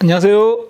안녕하세요.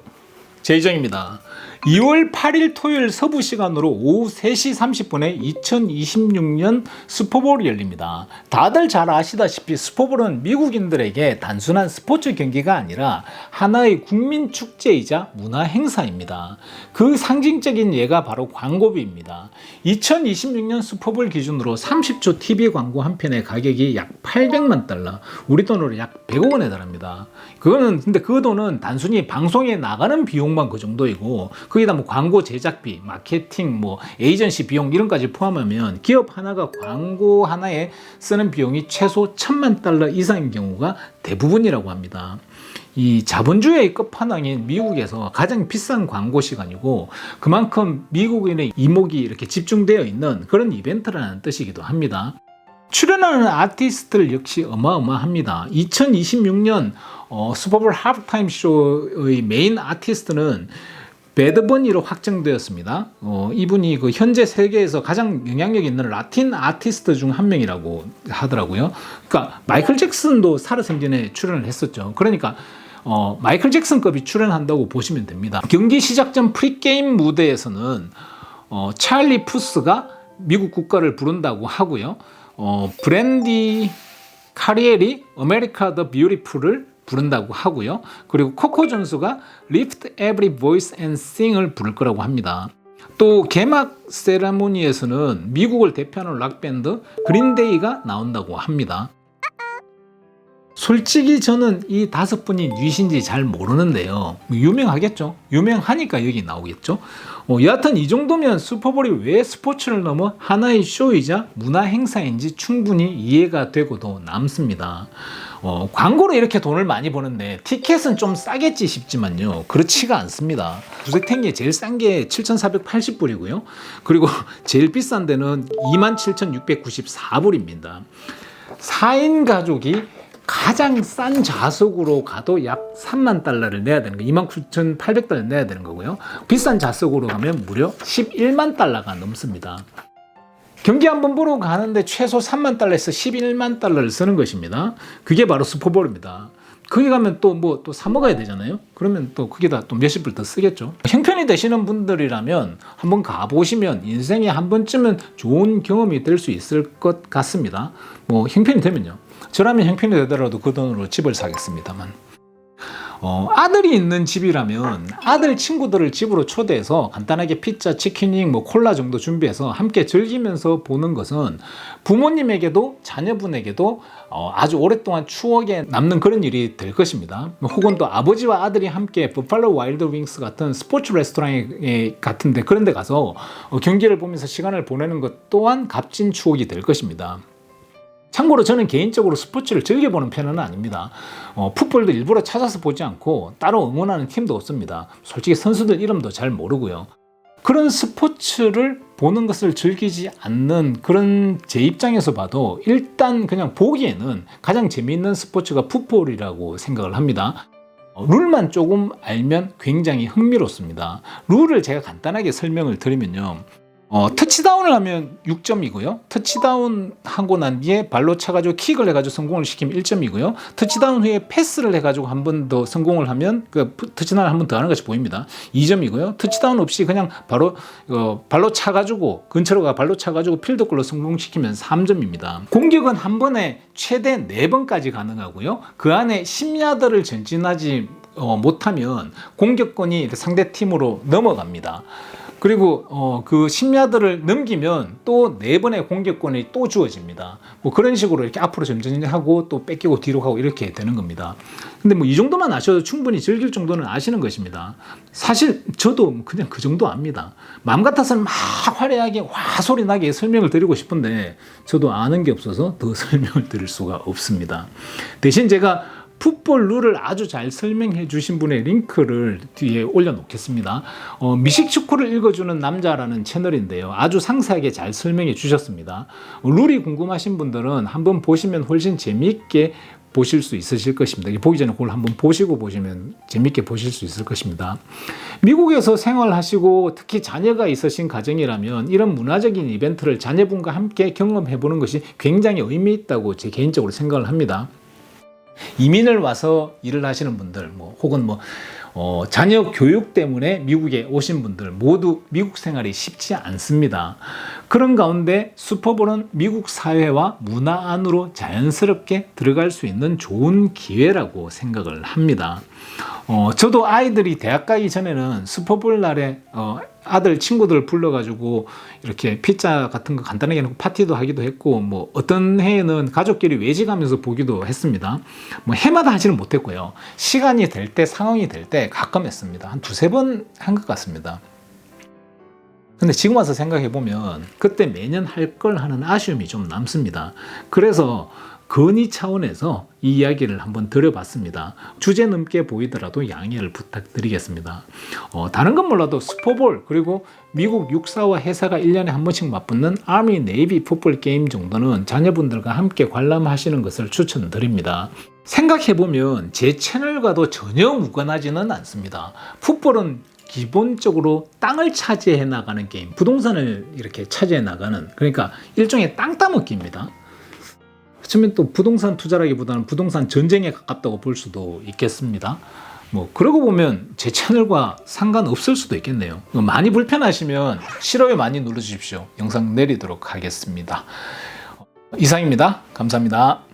제이정입니다. 2월 8일 토요일 서부 시간으로 오후 3시 30분에 2026년 슈퍼볼이 열립니다. 다들 잘 아시다시피 슈퍼볼은 미국인들에게 단순한 스포츠 경기가 아니라 하나의 국민 축제이자 문화 행사입니다. 그 상징적인 예가 바로 광고비입니다. 2026년 슈퍼볼 기준으로 30초 TV 광고 한 편의 가격이 약 800만 달러, 우리 돈으로 약 100억 원에 달합니다. 그거는 근데 그 돈은 단순히 방송에 나가는 비용만 그 정도이고 거기다 뭐 광고 제작비, 마케팅, 뭐 에이전시 비용 이런까지 포함하면 기업 하나가 광고 하나에 쓰는 비용이 최소 천만 달러 이상인 경우가 대부분이라고 합니다. 이 자본주의의 끝판왕인 미국에서 가장 비싼 광고 시간이고 그만큼 미국인의 이목이 이렇게 집중되어 있는 그런 이벤트라는 뜻이기도 합니다. 출연하는 아티스트들 역시 어마어마합니다. 2026년 어, 슈퍼볼 하프타임 쇼의 메인 아티스트는 배드버니로 확정되었습니다. 어, 이분이 그 현재 세계에서 가장 영향력 있는 라틴 아티스트 중 한 명이라고 하더라고요. 그러니까 마이클 잭슨도 살아생전에 출연을 했었죠. 그러니까 어, 마이클 잭슨급이 출연한다고 보시면 됩니다. 경기 시작 전 프리게임 무대에서는 어, 찰리 푸스가 미국 국가를 부른다고 하고요. 어, 브랜디 카리엘이 아메리카 더 뷰티풀을 부른다고 하고요. 그리고 코코 존스가 Lift Every Voice and Sing을 부를 거라고 합니다. 또 개막 세레모니에서는 미국을 대표하는 락밴드 그린데이가 나온다고 합니다. 솔직히 저는 이 다섯 분이 누이신지 잘 모르는데요. 뭐 유명하겠죠. 유명하니까 여기 나오겠죠. 어, 여하튼 이 정도면 슈퍼볼이 왜 스포츠를 넘어 하나의 쇼이자 문화 행사인지 충분히 이해가 되고도 남습니다. 어, 광고로 이렇게 돈을 많이 버는데 티켓은 좀 싸겠지 싶지만요. 그렇지가 않습니다. 구색탱이 제일 싼 게 7,480불이고요. 그리고 제일 비싼 데는 27,694불입니다. 4인 가족이 가장 싼 좌석으로 가도 약 3만 달러를 내야 되는 거, 29,800달러 내야 되는 거고요. 비싼 좌석으로 가면 무려 11만 달러가 넘습니다. 경기 한번 보러 가는데 최소 3만 달러에서 11만 달러를 쓰는 것입니다. 그게 바로 슈퍼볼입니다. 거기 가면 또 뭐 또 사 먹어야 되잖아요. 그러면 또 그게다 또 몇십 불 더 쓰겠죠. 형편이 되시는 분들이라면 한번 가보시면 인생에 한 번쯤은 좋은 경험이 될 수 있을 것 같습니다. 뭐 형편이 되면요. 저라면 형편이 되더라도 그 돈으로 집을 사겠습니다만. 어, 아들이 있는 집이라면 아들 친구들을 집으로 초대해서 간단하게 피자, 치킨잉, 뭐 콜라 정도 준비해서 함께 즐기면서 보는 것은 부모님에게도 자녀분에게도 어, 아주 오랫동안 추억에 남는 그런 일이 될 것입니다. 혹은 또 아버지와 아들이 함께 버팔로 와일드 윙스 같은 스포츠 레스토랑 같은데 그런 데 가서 어, 경기를 보면서 시간을 보내는 것 또한 값진 추억이 될 것입니다. 참고로 저는 개인적으로 스포츠를 즐겨보는 편은 아닙니다. 어, 풋볼도 일부러 찾아서 보지 않고 따로 응원하는 팀도 없습니다. 솔직히 선수들 이름도 잘 모르고요. 그런 스포츠를 보는 것을 즐기지 않는 그런 제 입장에서 봐도 일단 그냥 보기에는 가장 재미있는 스포츠가 풋볼이라고 생각을 합니다. 어, 룰만 조금 알면 굉장히 흥미롭습니다. 룰을 제가 간단하게 설명을 드리면요. 어, 터치다운을 하면 6점이고요. 터치다운 하고 난 뒤에 발로 차가지고 킥을 해가지고 성공을 시키면 1점이고요. 터치다운 후에 패스를 해가지고 한 번 더 성공을 하면 그 터치다운을 한번 더 하는 것이 보입니다. 2점이고요. 터치다운 없이 그냥 바로 어, 발로 차가지고 근처로 가 발로 차가지고 필드골로 성공시키면 3점입니다. 공격은 한 번에 최대 4번까지 가능하고요. 그 안에 10야드를 전진하지 어, 못하면 공격권이 상대 팀으로 넘어갑니다. 그리고 어, 그 10야드를 넘기면 또 네 번의 공격권이 또 주어집니다. 뭐 그런 식으로 이렇게 앞으로 점점 하고 또 뺏기고 뒤로 가고 이렇게 되는 겁니다. 근데 뭐 이 정도만 아셔도 충분히 즐길 정도는 아시는 것입니다. 사실 저도 그냥 그 정도 압니다. 마음 같아서는 막 화려하게 와 소리 나게 설명을 드리고 싶은데 저도 아는 게 없어서 더 설명을 드릴 수가 없습니다. 대신 제가 풋볼 룰을 아주 잘 설명해 주신 분의 링크를 뒤에 올려놓겠습니다. 어, 미식 축구를 읽어주는 남자라는 채널인데요. 아주 상세하게 잘 설명해 주셨습니다. 어, 룰이 궁금하신 분들은 한번 보시면 훨씬 재미있게 보실 수 있으실 것입니다. 보기 전에 그걸 한번 보시고 보시면 재밌게 보실 수 있을 것입니다. 미국에서 생활하시고 특히 자녀가 있으신 가정이라면 이런 문화적인 이벤트를 자녀분과 함께 경험해 보는 것이 굉장히 의미 있다고 제 개인적으로 생각을 합니다. 이민을 와서 일을 하시는 분들, 뭐 혹은 뭐 어, 자녀 교육 때문에 미국에 오신 분들 모두 미국 생활이 쉽지 않습니다. 그런 가운데 슈퍼볼은 미국 사회와 문화 안으로 자연스럽게 들어갈 수 있는 좋은 기회라고 생각을 합니다. 어, 저도 아이들이 대학 가기 전에는 슈퍼볼 날에 어, 아들 친구들 불러가지고 이렇게 피자 같은 거 간단하게 해놓고 파티도 하기도 했고 뭐 어떤 해에는 가족끼리 외식하면서 보기도 했습니다. 뭐 해마다 하지는 못했고요. 시간이 될 때 상황이 될 때 가끔 했습니다. 한 두세 번 한 것 같습니다. 근데 지금 와서 생각해 보면 그때 매년 할 걸 하는 아쉬움이 좀 남습니다. 그래서 건의 차원에서 이 이야기를 한번 드려봤습니다. 주제 넘게 보이더라도 양해를 부탁드리겠습니다. 어, 다른 건 몰라도 슈퍼볼 그리고 미국 육사와 해사가 1년에 한 번씩 맞붙는 아미 네이비 풋볼 게임 정도는 자녀분들과 함께 관람하시는 것을 추천드립니다. 생각해보면 제 채널과도 전혀 무관하지는 않습니다. 풋볼은 기본적으로 땅을 차지해 나가는 게임, 부동산을 이렇게 차지해 나가는 그러니까 일종의 땅 따먹기입니다. 어쩌면 또 부동산 투자라기보다는 부동산 전쟁에 가깝다고 볼 수도 있겠습니다. 뭐 그러고 보면 제 채널과 상관없을 수도 있겠네요. 많이 불편하시면 싫어요 많이 눌러주십시오. 영상 내리도록 하겠습니다. 이상입니다. 감사합니다.